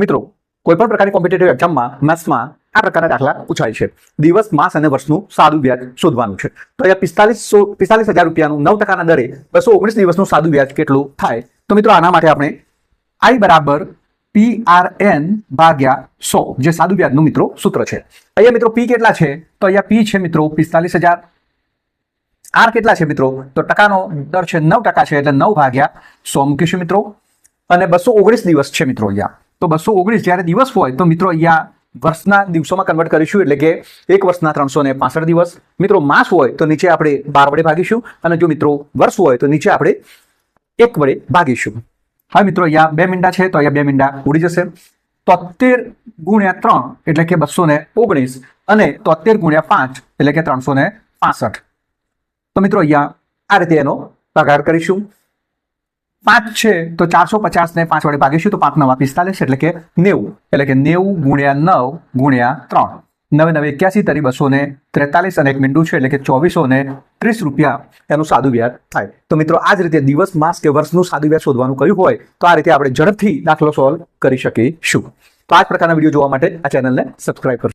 મિત્રો કોઈ પણ પ્રકારની કોમ્પિટેટિવ એક્ઝામમાં મેથ્સમાં આ પ્રકારના દાખલા પૂછાય છે. દિવસ, માસ અને વર્ષનું સાદું વ્યાજ શોધવાનું છે. તો અહીંયા પિસ્તાલીસો પિસ્તાલીસ હજાર રૂપિયાનું નવ ટકાના દરે બસો ઓગણીસ દિવસનું સાદું વ્યાજ કેટલું થાય? તો મિત્રો, આના માટે આપણે આઈ બરાબર પી આર એન ભાગ્યા સો, જે સાદું વ્યાજનું મિત્રો સૂત્ર છે. અહીંયા મિત્રો પી કેટલા છે? તો અહીંયા પી છે મિત્રો પિસ્તાલીસ હજાર. આર કેટલા છે મિત્રો? તો ટકાનો દર છે નવ ટકા છે, એટલે નવ ભાગ્યા સો. મૂકીશું મિત્રો. અને બસો ઓગણીસ દિવસ છે મિત્રો અહીંયા. તો બસો ઓગણીસ જ્યારે દિવસ હોય, તો મિત્રો અહીંયા વર્ષના દિવસોમાં કન્વર્ટ કરીશું, એટલે કે એક વર્ષના ત્રણસો ને પાસઠ દિવસ. મિત્રો માસ હોય, તો નીચે આપણે બાર વડે ભાગીશું, અને જો મિત્રો વર્ષ હોય, તો નીચે આપણે એક વડે ભાગીશું. હવે મિત્રો, અહીંયા બે મીંડા છે, તો અહીંયા બે મીંડા ઉડી જશે. તોતેર ગુણ્યા ત્રણ, એટલે કે બસો ને ઓગણીસ, અને તોતેર ગુણ્યા પાંચ, એટલે કે ત્રણસો ને પાસઠ. તો મિત્રો અહીંયા આ રીતે એનો પગાર કરીશું. પાંચ છે, તો ચારસો પચાસ ને પાંચ વડે ભાગીશું, તો પાંચ નવા પિસ્તાલીસ એટલે કે નેવું. એટલે કે નેવું ગુણ્યા નવ ગુણ્યા ત્રણ. નવે નવે એક્યાસી તરી બસો ને ત્રેતાલીસ અને એક મીંડું છે, એટલે કે ચોવીસો ને ત્રીસ રૂપિયા એનું સાદું વ્યાજ થાય. તો મિત્રો, આ જ રીતે દિવસ, માસ કે વર્ષનું સાદું વ્યાજ શોધવાનું કહ્યું હોય, તો આ રીતે આપણે ઝડપથી દાખલો સોલ્વ કરી શકીશું. તો આ જ પ્રકારના વીડિયો જોવા માટે આ ચેનલને સબસ્ક્રાઇબ કરજો.